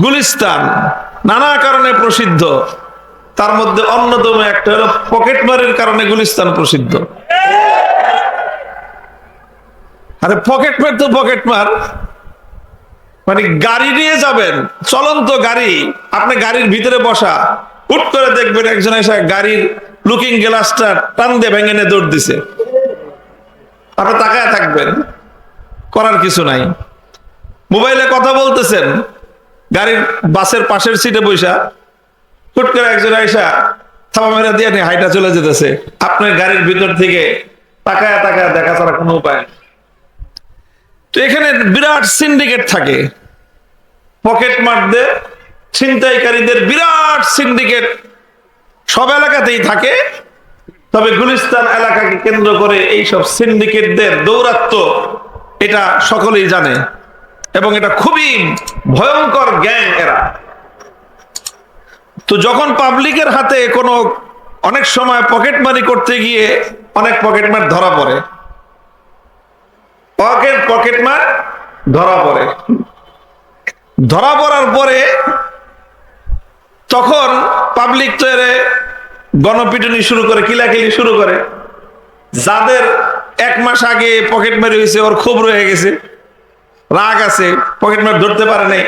গুলিস্তান, নানা কারণে প্রসিদ্ধ। তার মধ্যে অন্যতম একটা হলো পকেটমারের কারণে গুলিস্তান প্রসিদ্ধ। আরে পকেটমার তো পকেটমার মানে গাড়ি নিয়ে যাবেন, চলন্ত গাড়ি, আপনি গাড়ির ভিতরে বসা, হুট করে দেখবেন একজন এসে গাড়ির লুকিং গ্লাসটা টান দিয়ে ভেঙে নিয়ে দৌড় দিছে। আপনি তাকায় থাকবেন, করার কিছু নাই। মোবাইলে কথা বলতেছেন গাড়ির বাসের পাশের সিটে বৈশা হুট করে একজন আইসা থামা মেরা দিয়ে হাইটা চলে যেতেছে। আপনার গাড়ির ভিতর থেকে তাকায় তাকায় দেখা ছাড়া কোনো উপায় নেই। তো এখানে বিরাট সিন্ডিকেট থাকে। পকেট মারদের ছিনতাইকারীদের বিরাট সিন্ডিকেট সব এলাকাতেই থাকে। তবে গুলিস্তান এলাকাকে কেন্দ্র করে এইসব সিন্ডিকেটদের দৌরাত্ম এটা সকলেই জানে। এবং এটা খুবই ভয়ঙ্কর গ্যাং এরা। তো যখন পাবলিকের হাতে কোনো অনেক সময় পকেট মারি করতে গিয়ে অনেক পকেট মার ধরা পড়ে, পকেট পকেট মার ধরা পড়ে। ধরা পড়ার পরে তখন পাবলিক তো এরে গণপিটুনি শুরু করে, কিলাকিলি শুরু করে। যাদের এক মাস আগে পকেট মারি হয়েছে, ওর ক্ষোভ রয়ে গেছে। রাগ আছে পকেট মার ধরতে পারে নাই।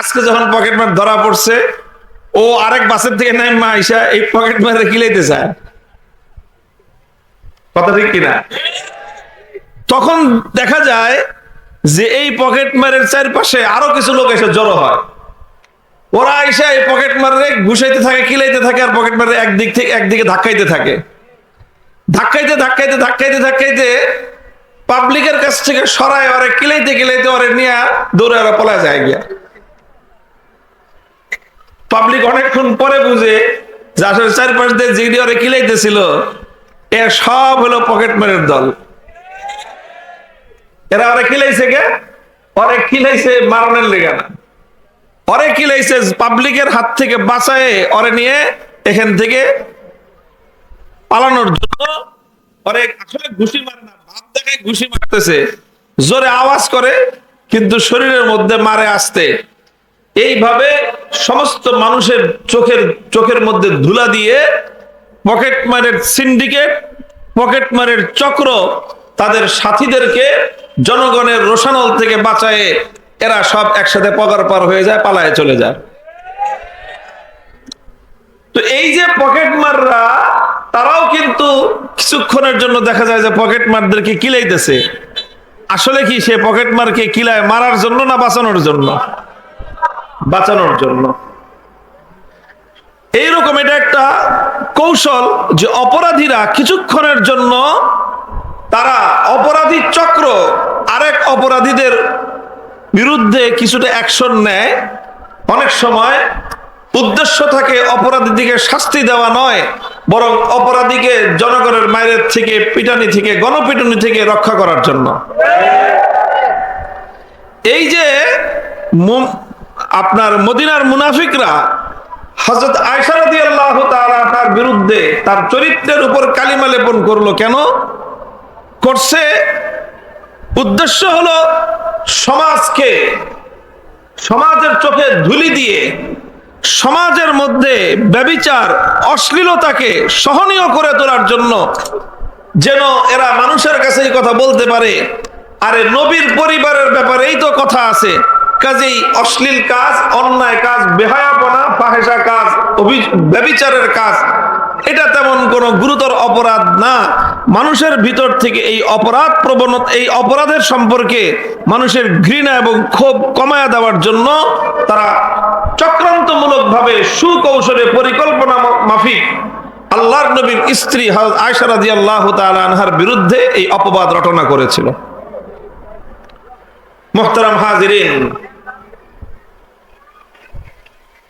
আজকে যখন পকেট মার ধরা পড়ছে, ও আরেক বাসের থেকে নাই মা আইসা এই পকেট মারে কিলাইতে চায়। কথা ঠিক কিনা? তখন দেখা যায় যে এই পকেট মারের চারপাশে আরও কিছু লোক এসে জড়ো হয়। ওরা এসে এই পকেট মারে ঘুষাইতে থাকে কিলাইতে থাকে আর পকেট মারে একদিক থেকে একদিকে ধাক্কাইতে থাকে। ধাক্কাইতে ধাক্কাইতে ধাক্কাইতে ধাক্কাইতে পাবলিকের কাছ থেকে সরায় ওরে কিলাইতে কিলাইতে ওরে নিয়ে দৌড়ে ওরা পলা যায় গিয়া। পাবলিক অনেকক্ষণ পরে বুঝে যে আসলে চারপাশ দিয়ে জিডি ওরে কিলাইতেছিল, এ সব হলো পকেট মারের দল। এরা ওরে কিলাইছে কে? ওরে কিলাইছে মারণের লেগে না। ওরে কিলাইছে পাবলিকের হাত থেকে বাঁচায় ওরে নিয়ে এখান থেকে পালানোর জন্য। ওরে আসলে ঘুষি মারে না। ভাব দেখায় ঘুষি মারতেছে, জোরে আওয়াজ করে, কিন্তু শরীরের মধ্যে মারে আসতে। এইভাবে সমস্ত মানুষের চোখের চোখের মধ্যে ধুলা দিয়ে পকেট মারের সিন্ডিকেট পকেট মারের চক্র তাদের সাথীদেরকে জনগণের রোশানল থেকে বাঁচায় এরা সব একসাথে পগার পার হয়ে যায়, পালায় চলে যায়। তো এই যে পকেট মাররা তারাও কিন্তু কিছুক্ষণের জন্য দেখা যায় যে পকেট মারদেরকে কিলাইতেছে। আসলে কি সে পকেট মারকে কিলায় মারার জন্য না বাঁচানোর জন্য? বাঁচানোর জন্য। এইরকম এটা একটা কৌশল যে অপরাধীরা কিছুক্ষণের জন্য তারা অপরাধী চক্র, আরেক অপরাধীদের বিরুদ্ধে কিছুটা অ্যাকশন নেয়। অনেক সময় উদ্দেশ্য থাকে অপরাধীদিকে শাস্তি দেওয়া নয়। বরং অপরাধীকে জনগণের মায়ের থেকে, পিটানি থেকে, গণপিটুনি থেকে রক্ষা করার জন্য। এই যে আপনার মদিনার মুনাফিকরা হজরত আয়সারদি আল্লাহ তার বিরুদ্ধে তার চরিত্রের উপর কালিমা লেপন করল কেন? করছে উদ্দেশ্য হলো সমাজকে, সমাজের চোখে ধুলি দিয়ে সমাজের মধ্যে ব্যবিচার, অশ্লীলতাকে সহনীয় করে তোলার জন্য যেন এরা মানুষের কাছে এই কথা বলতে পারে। আরে নবীর পরিবারের ব্যাপারেই তো কথা আছে। কাজেই অশ্লীল কাজ, অন্যায় কাজ, বেহায়াপনা ফাহেসা কাজ ব্যবিচারের কাজ এটা তেমন কোনো গুরুতর অপরাধ না। মানুষের ভিতর থেকে এই অপরাধ প্রবণত এই অপরাধের সম্পর্কে মানুষের ঘৃণা এবং ক্ষোভ কমায়া দেওয়ার জন্য তারা চক্রান্তমূলক ভাবে সুকৌশলে পরিকল্পনা মাফিক আল্লাহর নবীর স্ত্রী আয়সা রাজি আল্লাহ আনহার বিরুদ্ধে এই অপবাদ রটনা করেছিল। মোহতারাম হাজিরিন,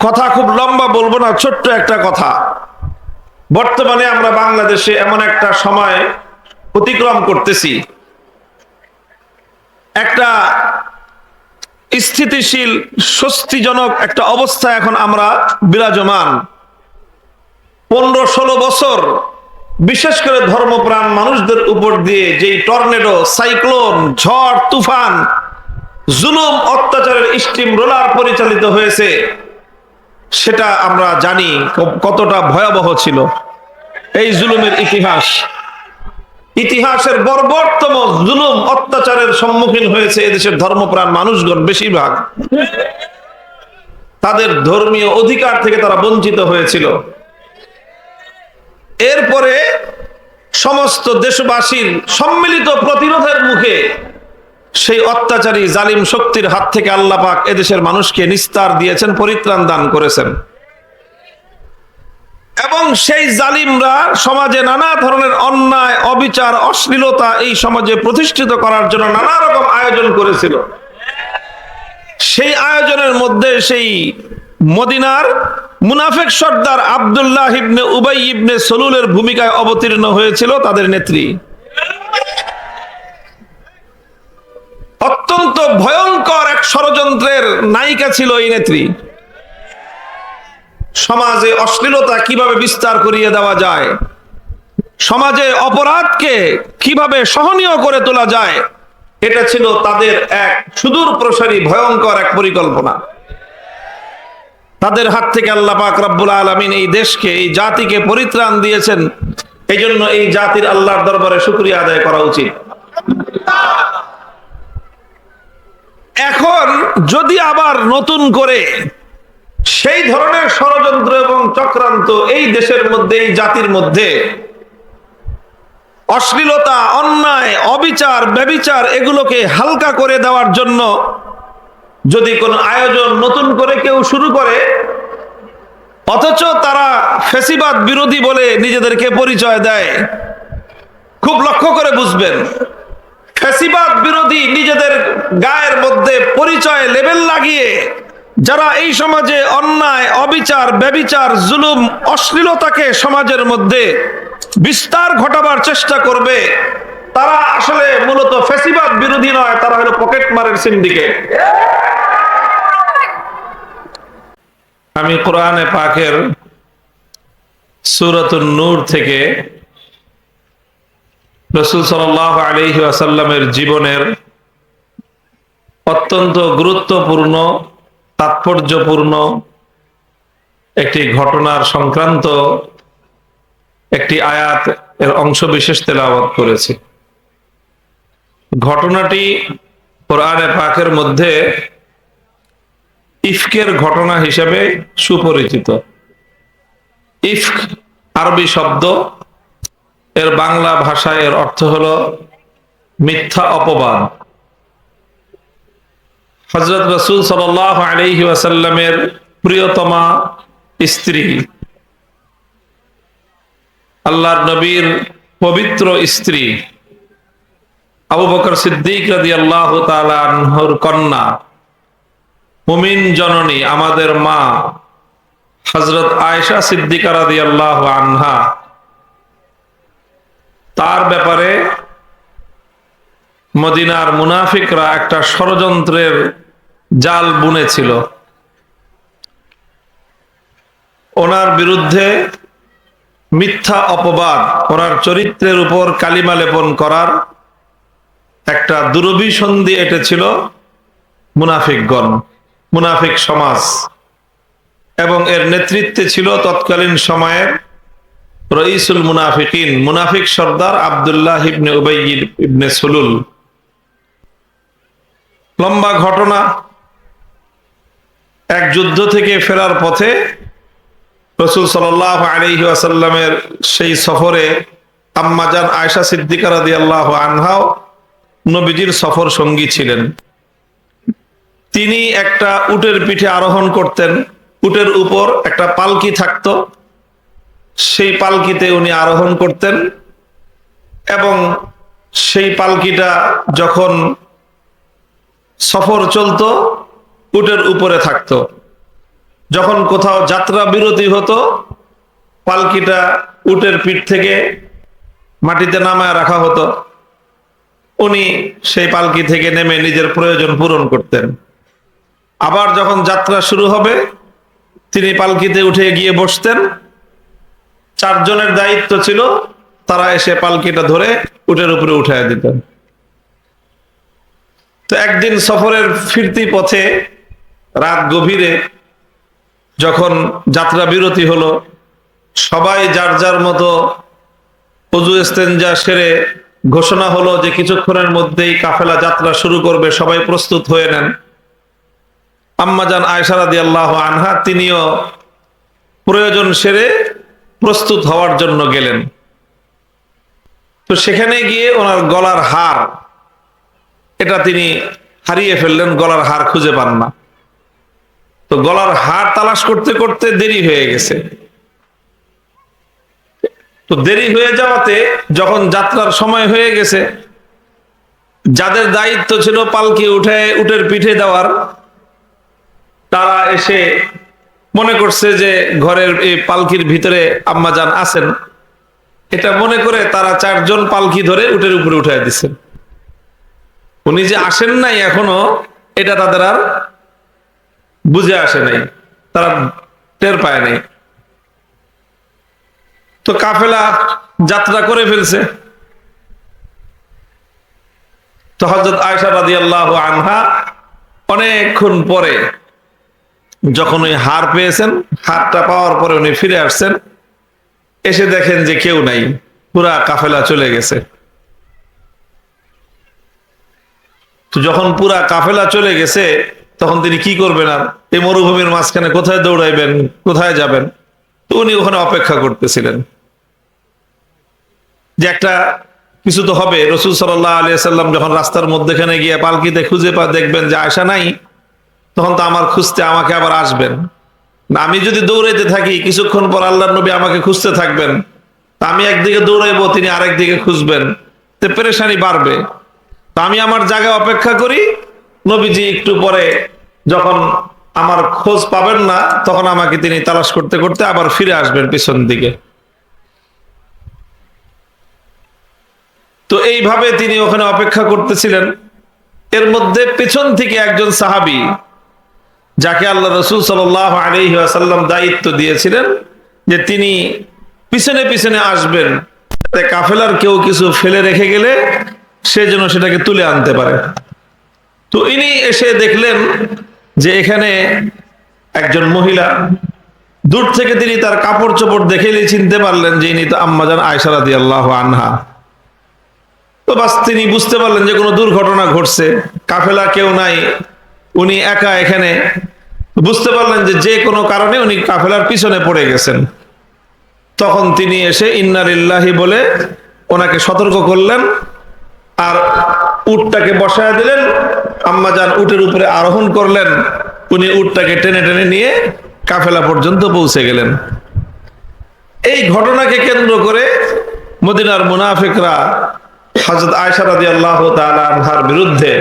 কথা খুব লম্বা বলব না, ছোট্ট একটা কথা। বর্তমানে আমরা বাংলাদেশে এমন একটা সময় অতিক্রম করতেছি। একটা স্থিতিশীল, স্বস্তিজনক একটা অবস্থা এখন আমরা বিরাজমান। পনেরো ষোলো বছর, বিশেষ করে ধর্মপ্রাণ মানুষদের উপর দিয়ে যেই টর্নেডো, সাইক্লোন, ঝড়, তুফান, জুলুম, অত্যাচারের স্টিম রোলার পরিচালিত হয়েছে। সেটা আমরা জানি কতটা ভয়াবহ ছিল। এই জুলুমের ইতিহাস। ইতিহাসের বর্বরতম জুলুম অত্যাচারের সম্মুখীন হয়েছে এদেশের ধর্মপ্রাণ মানুষগণ বেশিরভাগ। তাদের ধর্মীয় অধিকার থেকে তারা বঞ্চিত হয়েছিল। এরপরে সমস্ত দেশবাসীর সম্মিলিত প্রতিরোধের মুখে সেই অত্যাচারী জালিম শক্তির হাত থেকে আল্লাহ পাক এদেশের মানুষকে নিস্তার দিয়েছেন, পরিত্রাণ দান করেছেন। এবং সেই জালিমরা সমাজে নানা ধরনের অন্যায়, অবিচার, অশ্লীলতা এই সমাজে প্রতিষ্ঠিত করার জন্য নানা রকম আয়োজন করেছিল। সেই আয়োজনের মধ্যে সেই মদিনার মুনাফেক সর্দার আব্দুল্লাহ ইবনে উবাই ইবনে সলুলের ভূমিকায় অবতীর্ণ হয়েছিল তাদের নেত্রী। ভয়ঙ্কর এক ষড়যন্ত্রের নায়িকা ছিল এই নেত্রী। সমাজে অশ্লীলতা কীভাবে বিস্তার করিয়ে দেওয়া যায়? সমাজে অপরাধকে কীভাবে সহনীয় করে তোলা যায়? এটা ছিল তাদের এক সুদূর প্রসারী ভয়ঙ্কর এক পরিকল্পনা। তাদের হাত থেকে আল্লাহ পাক রব্বুল আলমিন এই দেশকে, এই জাতিকে পরিত্রাণ দিয়েছেন। এই জন্য এই জাতির আল্লাহর দরবারে শুক্রিয়া আদায় করা উচিত। এখন যদি আবার নতুন করে সেই ধরনের ষড়যন্ত্র এবং চক্রান্ত এই দেশের মধ্যে, এই জাতির মধ্যে, অশ্লীলতা, অন্যায়, অবিচার, ব্যবিচার এগুলোকে হালকা করে দেওয়ার জন্য যদি কোনো আয়োজন নতুন করে কেউ শুরু করে, অথচ তারা ফেসিবাদ বিরোধী বলে নিজেদেরকে পরিচয় দেয়, খুব লক্ষ্য করে বুঝবেন। ফেসিবাদ বিরোধী নিজেদের গায়ের মধ্যে পরিচয় লেবেল লাগিয়ে যারা এই সমাজে অন্যায়, অবিচার, ব্যবিচার, জুলুম, অশ্লীলতাকে সমাজের মধ্যে বিস্তার ঘটাবার চেষ্টা করবে, তারা আসলে মূলত ফেসিবাদ বিরোধী নয়, তারা হলো পকেট মারের সিন্ডিকেট। আমি কোরআনে পাকের সুরতুন নূর থেকে রসুল সাল আলহি আসাল্লামের জীবনের অত্যন্ত গুরুত্বপূর্ণ, তাৎপর্যপূর্ণ একটি ঘটনার সংক্রান্ত একটি আয়াত এর অংশ বিশেষ তেলাওয়াত করেছি। ঘটনাটি কোরআনে পাকের মধ্যে ইফকের ঘটনা হিসেবে সুপরিচিত। ইফক আরবি শব্দ এর বাংলা ভাষায় এর অর্থ হলো মিথ্যা অপবাদ। হজরত রসুল সাল আলহি ওয়াসাল্লামের প্রিয়তমা স্ত্রী। আল্লাহর নবীর পবিত্র স্ত্রী। আবু বকর সিদ্দিক রাদি আল্লাহ তালাহর কন্যা। মুমিন জননী, আমাদের মা হজরত আয়েশা সিদ্দিকা রাদি আল্লাহ আনহা। তার ব্যাপারে মদিনার মুনাফিকরা একটা ষড়যন্ত্রের জাল বুনেছিল। ওনার বিরুদ্ধে মিথ্যা অপবাদ, ওনার চরিত্রের উপর কালিমা লেপন করার একটা দুরভিসন্ধি এটেছিল মুনাফিকগণ, মুনাফিক সমাজ। এবং এর নেতৃত্বে ছিল তৎকালীন সময়ের রইসুল মুনাফিকিন, মুনাফিক সর্দার আবদুল্লাহ ইবনে উবাই ইবনে সুলুল। লম্বা ঘটনা। এক যুদ্ধ থেকে ফেরার পথে রসুল সাল আলহি আসাল্লামের সেই সফরে আম্মাজান আয়সা সিদ্দিকার রাদি আল্লাহ আনহাও নবীজির সফর সঙ্গী ছিলেন। তিনি একটা উটের পিঠে আরোহণ করতেন। উটের উপর একটা পালকি থাকতো। সেই পালকিতে উনি আরোহণ করতেন এবং সেই পালকিটা যখন সফর চলতো, উটের উপরে থাকতো। যখন কোথাও যাত্রা বিরতি হতো, পালকিটা উটের পিঠ থেকে মাটিতে নামায় রাখা হতো। উনি সেই পালকি থেকে নেমে নিজের প্রয়োজন পূরণ করতেন। আবার যখন যাত্রা শুরু হবে, তিনি পালকিতে উঠে গিয়ে বসতেন। চারজনের দায়িত্ব ছিল, তারা এসে পালকিটা ধরে উটের উপরে উঠায় দিতেন তো একদিন সফরের ফিরতি পথে, রাত গভীরে যখন যাত্রা বিরতি হলো, সবাই যার যার মতো অজু এস্তেঞ্জা সেরে ঘোষণা হলো যে কিছুক্ষণের মধ্যেই কাফেলা যাত্রা শুরু করবে, সবাই প্রস্তুত হয়ে নেন। আম্মাজান আয়সারাদি আল্লাহ আনহা, তিনিও প্রয়োজন সেরে প্রস্তুত হওয়ার জন্য গেলেন। তো সেখানে গিয়ে ওনার গলার হার, এটা তিনি হারিয়ে ফেললেন, গলার হার খুঁজে পান না। তো গলার হার তালাশ করতে করতে দেরি হয়ে গেছে। তো দেরি হয়ে যাওয়াতে যখন যাত্রার সময় হয়ে গেছে, যাদের দায়িত্ব ছিল পালকি উঠে, উটের পিঠে দেওয়ার, তারা এসে মনে করছে যে ঘরের এই পালকির ভিতরে আম্মাজান আছেন। এটা মনে করে তারা চারজন পালকি ধরে উটের উপরে উঠে দিচ্ছেন উনি যে আসেন নাই এখনও, এটা তাদের আর বুঝে আসে নাই। তারা টের পায় নাই। তো কাফেলা যাত্রা করে ফেলছে। তো হজরত আয়সা রাদি আল্লাহ আনহা অনেকক্ষণ পরে যখন ওই হার পেয়েছেন, হারটা পাওয়ার পরে উনি ফিরে আসছেন, এসে দেখেন যে কেউ নাই, পুরা কাফেলা চলে গেছে। তো যখন পুরা কাফেলা চলে গেছে, তখন তিনি কি করবেন আর? এই মরুভূমির মাঝখানে কোথায় দৌড়াইবেন, কোথায় যাবেন? তো উনি ওখানে অপেক্ষা করতেছিলেন। যে একটা কিছু তো হবে। রসুল সাল্লাহ আলিয়া সাল্লাম যখন রাস্তার মধ্যেখানে গিয়ে পালকিতে খুঁজে পা দেখবেন যে আয়সা নাই তখন তো আমার খুঁজতে আমাকে আবার আসবেন। না আমি যদি দৌড়াইতে থাকি, কিছুক্ষণ পর আল্লাহ নবী আমাকে খুঁজতে থাকবেন। আমি একদিকে দৌড়াইবো, তিনি আরেক দিকে খুঁজবেন। তে পেরেশানি বাড়বে। তা আমি আমার জায়গায় অপেক্ষা করি। নবীজি একটু পরে যখন আমার খোঁজ পাবেন না, তখন আমাকে তিনি তালাশ করতে করতে আবার ফিরে আসবেন পিছন দিকে। তো এইভাবে তিনি ওখানে অপেক্ষা করতেছিলেন। এর মধ্যে পেছন থেকে একজন সাহাবি যাকে আল্লাহ রসুল সাল আলী আসাল্লাম দায়িত্ব দিয়েছিলেন যে তিনি পিছনে পিছনে আসবেন কাফেলার কেউ কিছু ফেলে রেখে গেলে সে যেন সেটাকে তুলে আনতে পারে। তো ইনি এসে দেখলেন যে এখানে একজন মহিলা, দূর থেকে তিনি তার কাপড় চোপড় দেখেই চিনতে পারলেন যে ইনি তো আম্মাজান আয়সারাদি আল্লাহ আনহা। তো বাস তিনি বুঝতে পারলেন যে কোনো দুর্ঘটনা ঘটছে, কাফেলা কেউ নাই উনি একা এখানে। বুঝতে পারলেন যে যে কোনো কারণে উনি কাফেলার পিছনে পড়ে গেছেন। তখন তিনি এসে ইন্নারিল্লাহি বলে ওনাকে সতর্ক করলেন আর উটটাকে বসায় দিলেন। আম্মা যান উটের উপরে আরোহণ করলেন। উনি উটটাকে টেনে টেনে নিয়ে কাফেলা পর্যন্ত পৌঁছে গেলেন। এই ঘটনাকে কেন্দ্র করে মদিনার মুনাফিকরা হজরত আয়সারাদি আল্লাহ তালার বিরুদ্ধে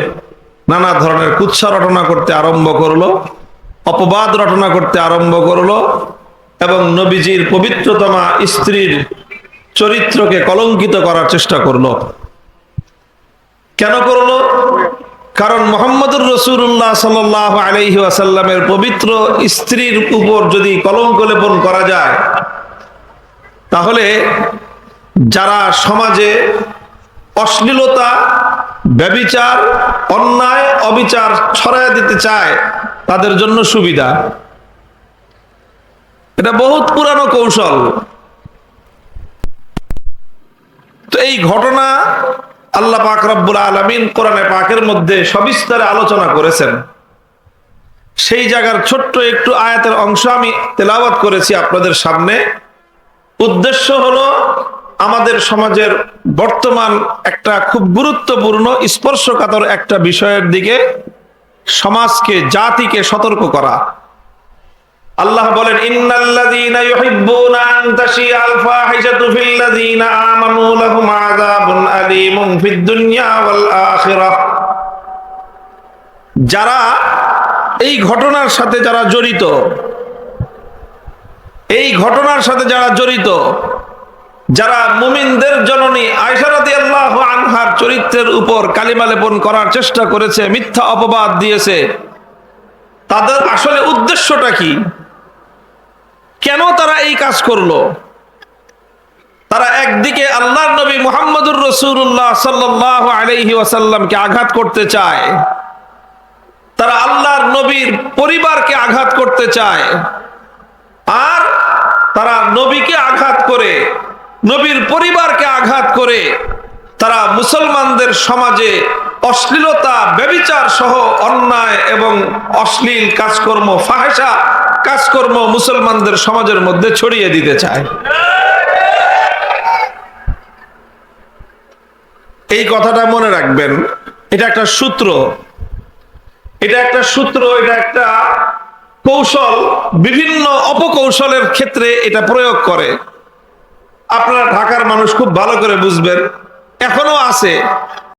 নানা ধরনের কুৎসা রটনা করতে আরম্ভ করল, অপবাদ রটনা করতে আরম্ভ করল, এবং নবীজির পবিত্রতমা স্ত্রীর চরিত্রকে কলঙ্কিত করার চেষ্টা করল। কেন করল? কারণ মোহাম্মদুর রসুল্লাহ সাল আলহি আসাল্লামের পবিত্র স্ত্রীর উপর যদি কলঙ্ক লেপন করা যায়, তাহলে যারা সমাজে অশ্লীলতা ব্যবিচার, অন্যায়, অবিচার ছড়ায় দিতে চায়, তাদের জন্য সুবিধা। এটা বহুত পুরানো কৌশল। তো এই ঘটনা আল্লাহ পাক রব্বুল আলমিন কোরআনে পাকের মধ্যে সবিস্তারে আলোচনা করেছেন। সেই জায়গার ছোট্ট একটু আয়াতের অংশ আমি তেলাওয়াত করেছি আপনাদের সামনে। উদ্দেশ্য হলো আমাদের সমাজের বর্তমান একটা খুব গুরুত্বপূর্ণ, স্পর্শকাতর একটা বিষয়ের দিকে সমাজকে, জাতিকে সতর্ক করা। আল্লাহ বলেন যারা এই ঘটনার সাথে যারা জড়িত, এই ঘটনার সাথে যারা জড়িত যারা মুমিনদের জননী আয়সারাদি আল্লাহ আনহার চরিত্রের উপর কালিমা লেপন করার চেষ্টা করেছে, মিথ্যা অপবাদ দিয়েছে, তাদের আসলে উদ্দেশ্যটা কি? কেন তারা এই কাজ করল? তারা একদিকে আল্লাহ নবী মোহাম্মদুর রসুল্লাহ সাল্লাহ আলহি ওয়াসাল্লামকে আঘাত করতে চায়, তারা আল্লাহর নবীর পরিবারকে আঘাত করতে চায়, আর তারা নবীকে আঘাত করে নবীর পরিবারকে আঘাত করে তারা মুসলমানদের সমাজে অশ্লীলতা, ব্যবিচার সহ অন্যায় এবং অশ্লীল কাজকর্ম ফাহেসা কাজকর্ম মুসলমানদের সমাজের মধ্যে ছড়িয়ে দিতে চায়। এই কথাটা মনে রাখবেন, এটা একটা সূত্র। এটা একটা সূত্র, এটা একটা কৌশল, বিভিন্ন অপকৌশলের ক্ষেত্রে এটা প্রয়োগ করে। আপনারা ঢাকার মানুষ খুব ভালো করে বুঝবেন। এখনও আছে।